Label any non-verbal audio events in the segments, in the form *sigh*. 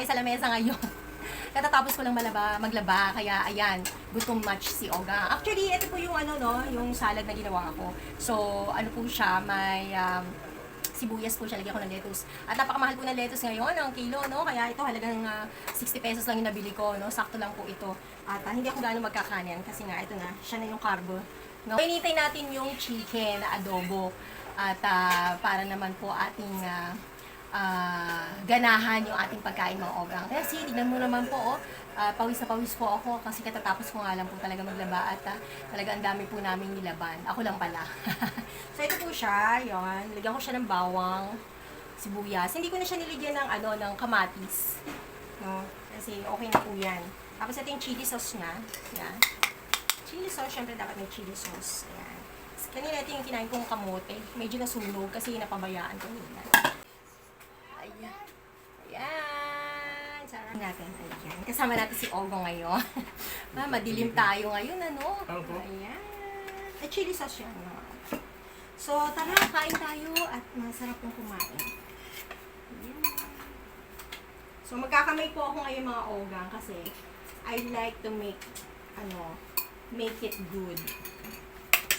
tayo sa lamesa ngayon. *laughs* Katatapos ko lang malaba, maglaba, kaya ayan, gutom match si Oga. Actually, ito po yung ano no, yung salad na ginawa ko. So, ano po siya, may um, sibuyas po siya, lagyan ko ng lettuce. At napakamahal po ng lettuce ngayon, ang kilo, no? Kaya ito halagang ah, 60 pesos lang yung nabili ko, no? Sakto lang po ito. At ah, hindi ako gaano magkakanin kasi nga ito na, siya na yung carbo. No? Pinitay natin yung chicken adobo. At ah, para naman po ating ah, ah, ganahan yung ating pagkain mga obrang. Kasi tignan mo naman po, oh, ah, pawis na pawis po ako kasi katatapos ko nga lang po talaga maglaba at ah, talaga ang dami po namin nilaban. Ako lang pala. *laughs* so ito po siya, yon Lagyan ko siya ng bawang, sibuyas. Hindi ko na siya niligyan ng ano ng kamatis. No? Kasi okay na po yan. Tapos ito yung chili sauce niya. Yan. Chili sauce, syempre dapat may chili sauce. Ayan. Kanina ito yung kinain kong kamote. Medyo nasunog kasi napabayaan ko nila. Ayan. Ayan. Sarap natin. Ayan. Kasama natin si Ogo ngayon. Ma, *laughs* madilim tayo ngayon, ano? Ayan. At chili sauce yan. No? So, tara, kain tayo at masarap pong kumain. Ayan. So, magkakamay po ako ngayon mga ogang kasi I like to make, ano, make it good.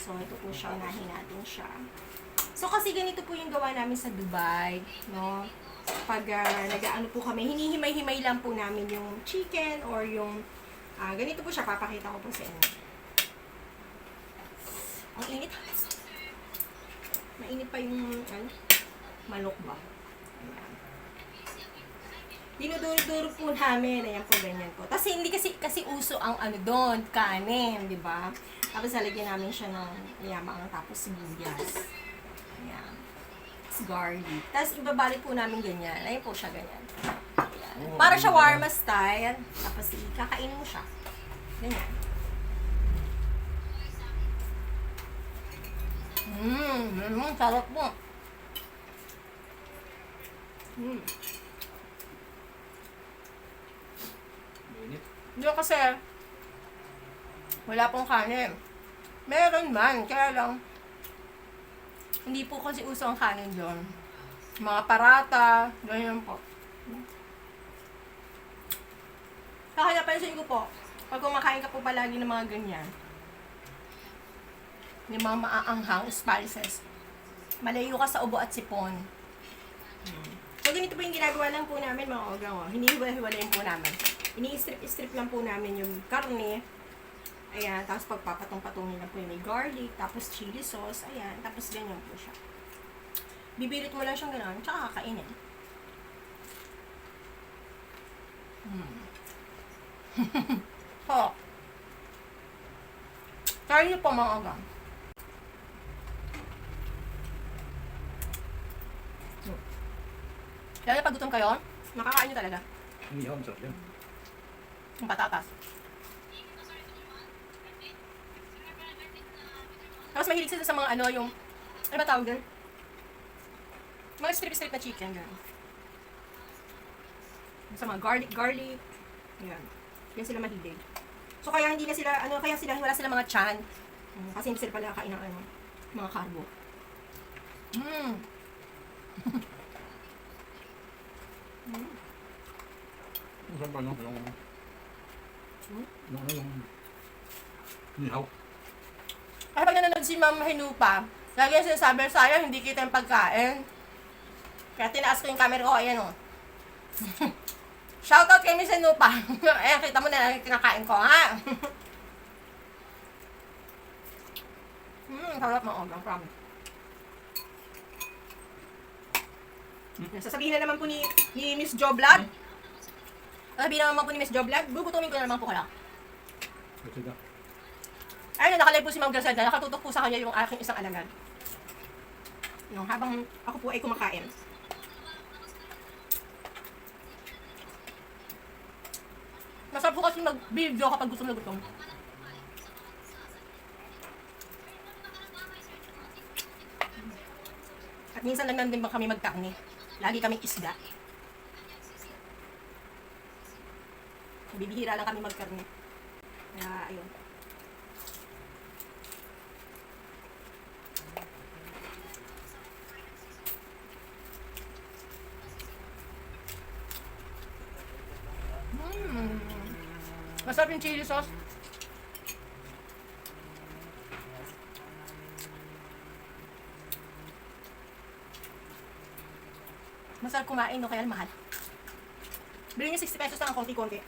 So, ito po siya, unahin natin siya. So, kasi ganito po yung gawa namin sa Dubai, no? Pag uh, nag-ano po kami, hinihimay-himay lang po namin yung chicken or yung, ah, ganito po siya, papakita ko po sa inyo. Ang init. Mainit pa yung, ano, manok ba? Ayan. Dinuduro-duro po namin, ayan po, ganyan po. Kasi hindi kasi, kasi uso ang ano doon, kanin, di ba? Tapos lalagyan namin siya ng yamang tapos sibuyas. Tapos garlic. Tapos ibabalik po namin ganyan. Ayun po siya ganyan. Ayan. Oh, Para siya warma style. Tapos kakainin mo siya. Ganyan. Mmm, mm, sarap po. Mmm. Mainit. Hindi kasi, wala pong kanin. Meron man, kaya lang, hindi po kasi uso ang kanin doon. Mga parata, ganyan po. Kaya napansin ko po, pag kumakain ka po palagi ng mga ganyan, yung mga maaanghang spices, malayo ka sa ubo at sipon. So, ganito po yung ginagawa lang po namin, mga ogang. Oh. Hinihiwa-hiwalayin po namin. Ini-strip-strip lang po namin yung karne. Ayan, tapos pagpapatong-patongin lang po yung may garlic, tapos chili sauce, ayan, tapos ganyan po siya. Bibirit mo lang siyang gano'n, tsaka kakainin. Hmm. so, *laughs* try niyo po mga ogang. Lalo na pag gutom kayo, makakain nyo talaga. Hindi ako, masarap yan. Yung patatas. Tapos mahilig sila sa mga ano, yung, ano ba tawag doon? Mga strip-strip na chicken, gano'n. Sa mga garlic, garlic. Yan. Yan sila mahilig. So kaya hindi na sila, ano, kaya sila, wala sila mga chan. Mm, Kasi hindi sila pala kain ng ano, mga carbo. Mm. mm. Masarap ano, yung... Hmm? Yung ano, yung... Nihaw. Kaya pag nanonood si Ma'am Hinupa, lagi yung sinasabi, sayang hindi kita yung pagkain. Kaya tinaas ko yung camera ko, ayan o. *laughs* Shoutout kay Miss Hinupa. *laughs* ayan, kita mo na lang yung kinakain ko, ha? *laughs* Hmm, sarap mga ogang, promise. Sasabihin na naman po ni, ni Miss Jo Vlog. Sasabihin na naman po ni Miss Jo Vlog, gugutumin ko na naman po kaya. Kasi na. Ayun, nakalive po si Ma'am Griselda. Nakatutok po sa kanya yung aking isang alagad. Yung habang ako po ay kumakain. Masarap po kasi mag-video kapag gusto na gutom. At minsan lang din ba kami magkarne. Lagi kaming isda. Bibihira lang kami magkarne. Kaya, ayun. Masarap yung chili sauce. Masarap kumain, no? Kaya mahal. Bili niyo 60 pesos lang ang konti-konti.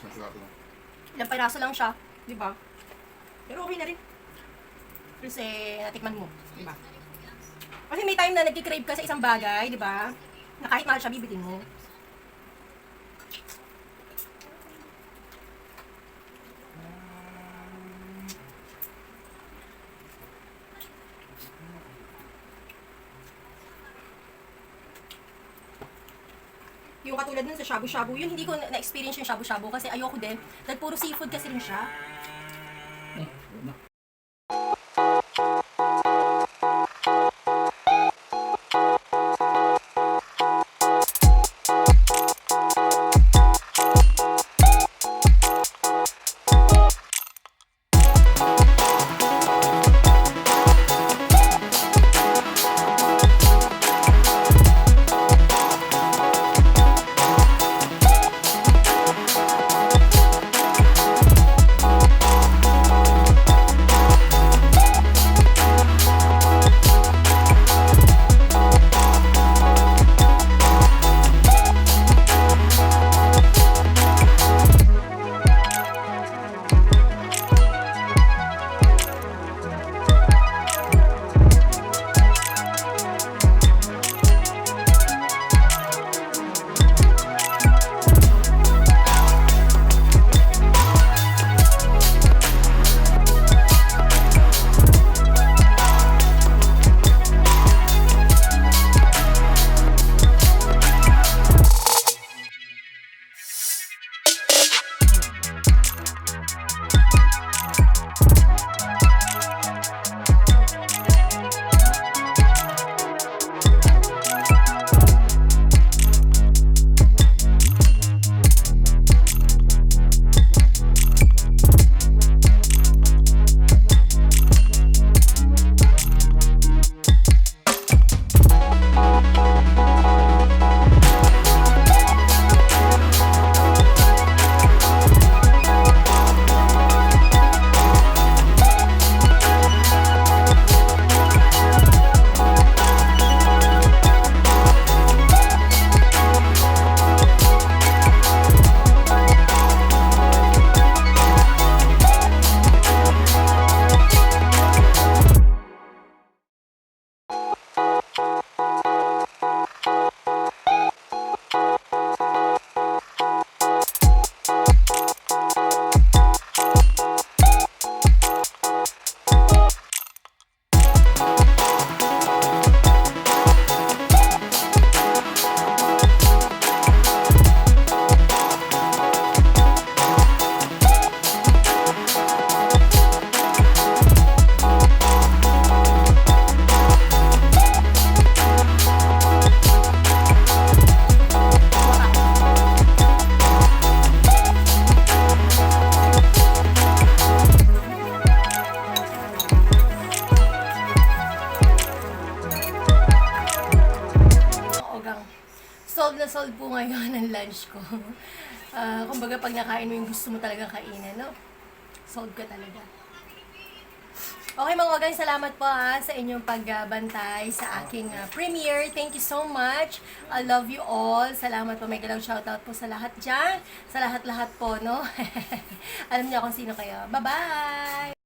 Masarap lang. Ilang piraso lang siya, di ba? Pero okay na rin. Kasi natikman mo, di ba? Kasi may time na nagkikrave ka sa isang bagay, di ba? Na kahit mahal siya, bibitin mo. Yung katulad nun sa shabu-shabu, yun hindi ko na- na-experience yung shabu-shabu kasi ayoko din. Dahil puro seafood kasi rin siya. Lunch ko. *laughs* Ah, kumbaga pag nakain mo yung gusto mo talaga kainin, no? Solve ka talaga. Okay mga ogang, salamat po ha sa inyong pagbantay sa aking ah, premiere. Thank you so much. I love you all. Salamat po. May galaw shoutout po sa lahat dyan. Sa lahat-lahat po, no? *laughs* Alam niyo kung sino kayo. Bye-bye!